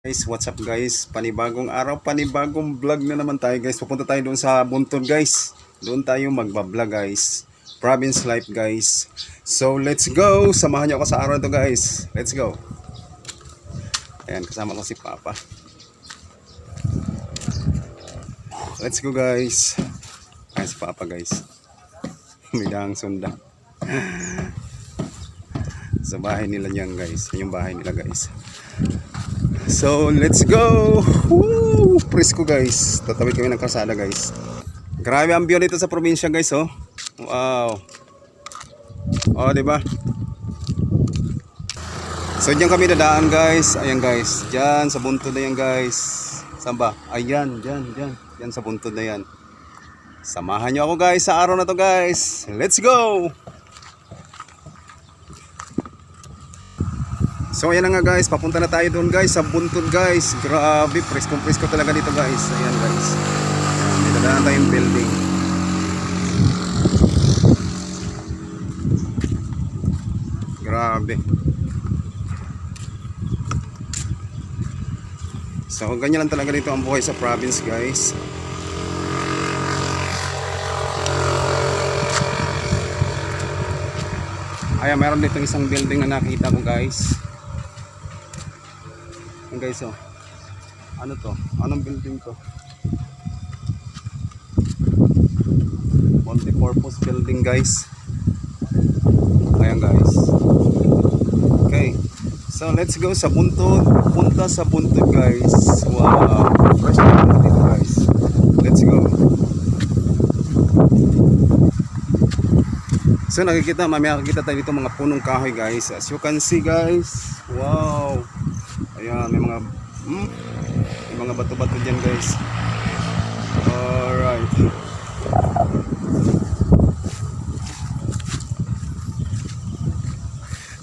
Guys, what's up guys? Panibagong araw, panibagong vlog na naman tayo guys. Pupunta tayo doon sa Buntod guys. Doon tayo magbablog guys. Province life guys. So let's go! Samahan niyo ako sa araw to guys. Let's go! Ayan, kasama ko si Papa. Let's go guys. Ayan si Papa guys. May dahang sunda. Sa bahay nila yan guys. Yung bahay nila guys. So, let's go! Woo! Presko guys. Tatawid kami ng kalsada guys. Grabe ang view dito sa probinsya guys, oh. Wow. Oh, di ba? So, diyan kami dadaan guys. Ayan guys. Diyan sa buntod na yan guys. Saan ba? Ayan, diyan, diyan. Diyan sa buntod na yan. Samahan niyo ako guys sa araw na to guys. Let's go! So ayan na nga guys, papunta na tayo doon guys sa buntod guys. Grabe, presko presko talaga dito guys. Ayan guys. May dadaan tayong building. Grabe. So ganyan lang talaga dito ang buhay sa province guys. Ayan, meron dito isang building na nakita ko guys. Ayan guys oh. Ano to? Anong building to? Multi-purpose building guys. Ayan guys. Okay. So let's go sa buntod. Punta sa buntod guys. Wow. Fresh dito guys. Let's go. So nakikita, mamaya nakikita tayo dito mga punong kahoy guys. As you can see guys. Wow. Ayan, may mga hmm, may mga bato-bato diyan guys. Alright.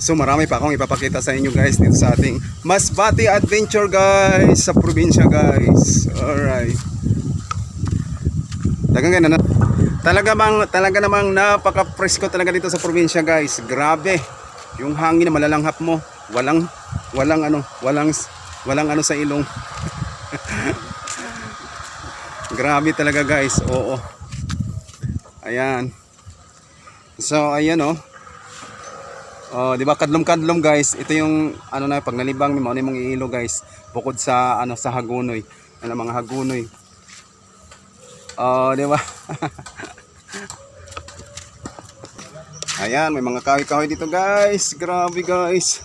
So marami pa akong ipapakita sa inyo guys dito sa ating Masbate Adventure guys sa probinsya guys. Alright. Dagang ganun na. Talaga bang talaga namang napaka-presko talaga dito sa probinsya guys. Grabe. Yung hangin na malalanghap mo, walang walang ano, walang walang ano sa ilong. Grabe talaga guys. Oo. Ayan. So ayan oh. Oh, di ba kadlom-kadlom guys. Ito yung ano na pag nalibang mo ano mong iilo guys. Bukod sa ano sa hagunoy. Ano mga hagunoy. Oh, di ba? Ayan, may mga kahoy-kahoy dito guys. Grabe guys.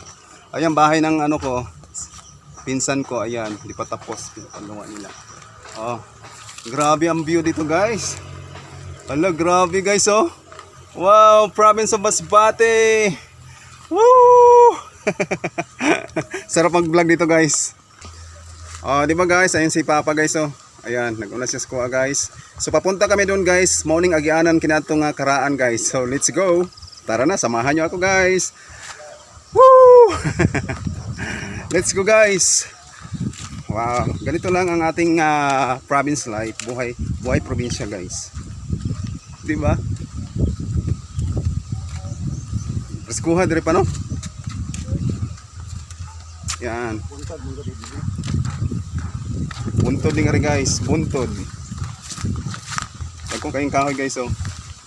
Ayan, bahay ng ano ko. Pinsan ko, ayan. Hindi pa tapos. Pinapalungan nila. Oh, grabe ang view dito guys. Hala, grabe guys oh. Wow, province of Masbate. Woo! Sarap mag-vlog dito guys. Oh, di ba guys? Ayun si Papa guys oh. Ayan, nag-una siya skuha guys. So papunta kami doon guys. Morning agianan kinatong nga karaan guys. So let's go. Tara na, samahan niyo ako guys. Let's go guys. Wow, ganito lang ang ating ah, province life, buhay buhay probinsya guys. 'Di ba? Reskuha dire pa no? Yan. Buntod din rin guys, buntod. Dagkong kayong kahoy guys oh.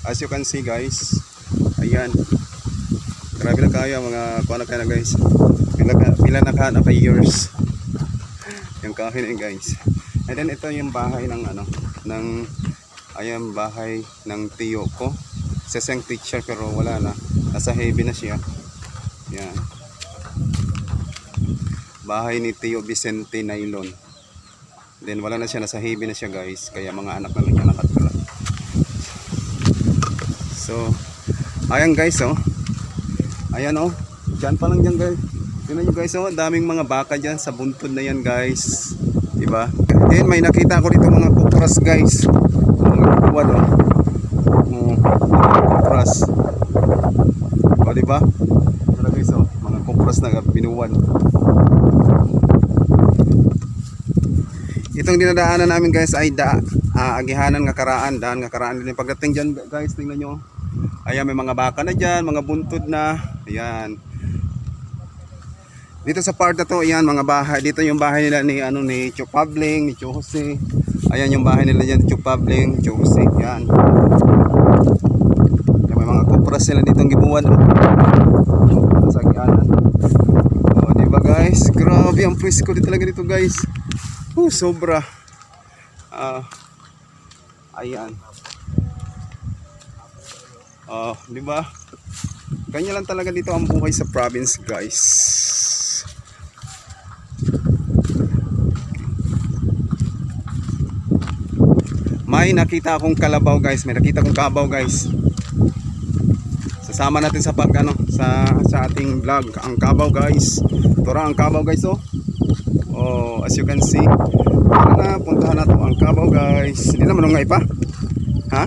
As you can see guys, ayan. Grabe na kayo mga kuha na kayo na guys. Pila, pila na ka na ka years. yung kahoy na guys. And then ito yung bahay ng ano, ng ayan bahay ng tiyo ko. Sa siyang teacher pero wala na. Nasa heavy na siya. Yan. Bahay ni Tio Vicente Nailon. Then wala na siya, nasa heavy na siya guys. Kaya mga anak na lang niya nakatira. So, ayan guys oh. Ayan oh. Diyan pa lang dyan guys. Tingnan nyo guys oh. Daming mga baka dyan sa buntod na yan guys. Diba? Then may nakita ko dito mga kupras guys. Mga oh. Oh, mga kupras. O diba? Ito guys oh. Mga kupras na binuwan. Itong dinadaanan namin guys ay da, ah, agihanan nga karaan, daan nga karaan din. Pagdating dyan guys, tingnan nyo. Ayan, may mga baka na dyan, mga buntod na. Ayan. Dito sa part na to, ayan mga bahay. Dito yung bahay nila ni ano ni Cho Pabling, ni Cho Jose. Ayan yung bahay nila diyan, Cho Pabling, Cho Jose. Yan. Yan, may mga kupras sila dito ang gibuwan. Sa agianan. Oh, di ba guys? Grabe ang presko dito talaga dito guys. Oh, sobra. Ah. ayan. Oh, di ba? Ganyan lang talaga dito ang buhay sa province, guys. May nakita akong kalabaw, guys. May nakita akong kabaw, guys. Sasama natin sa pag ano, sa sa ating vlog ang kabaw, guys. Tora ang kabaw, guys, oh. Oh, as you can see. Tara na, puntahan natin ang kabaw, guys. Hindi naman nga ipa. Ha?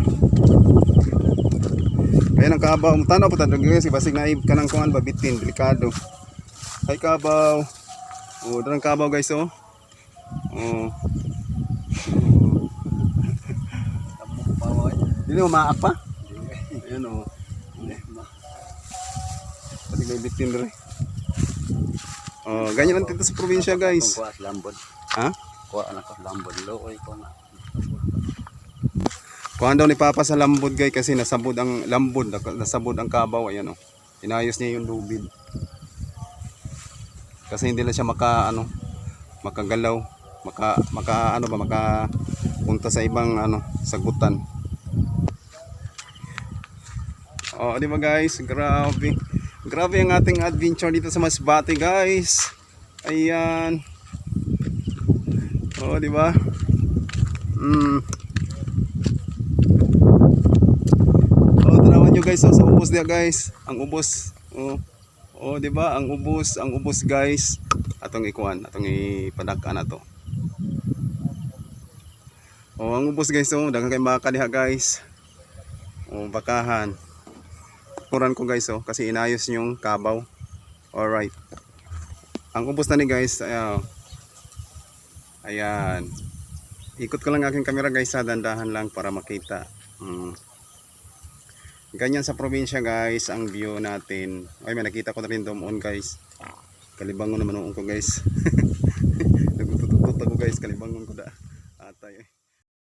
Ayan ang kabaw. Tanaw po tayo guys. Basig naib ka ng kuhan. Babitin. Delikado. Ay kabaw. Oh, darang kabaw guys oh. Oh. Dili mo maak pa? Ayan oh. Basig na bitin rin. Oh, ganyan lang dito sa probinsya guys. Kuha sa lambod. Ha? Kuha na ko sa lambod. Looy ko na. Kuhan daw ni Papa sa lambod guys kasi nasabod ang lambod, nasabod ang kabaw ayan oh. Inayos niya yung lubid. Kasi hindi na siya maka ano, makagalaw, maka maka ano ba maka punta sa ibang ano, sagutan. Oh, di ba guys? Grabe. Grabe ang ating adventure dito sa Masbate, guys. Ayan. Oh, di ba? Mm. Oh, tanawan nyo guys, oh, sa ubos niya guys. Ang ubos. Oh. Oh, 'di ba? Ang ubos, ang ubos guys. Atong ikuan, atong ipadagka na to. Oh, ang ubos guys, oh, daghang kay baka diha guys. Oh, bakahan. Kuran ko guys, oh, kasi inayos yung kabaw. Alright. Ang ubos na ni guys, ayan. Ayan. Ikot ko lang aking camera guys, ha, dandahan lang para makita. Mm. Ganyan sa probinsya guys ang view natin. Ay may nakita ko na rin doon guys. Kalibangon naman noon ko guys. Nagtututut ako guys, kalibangon ko da.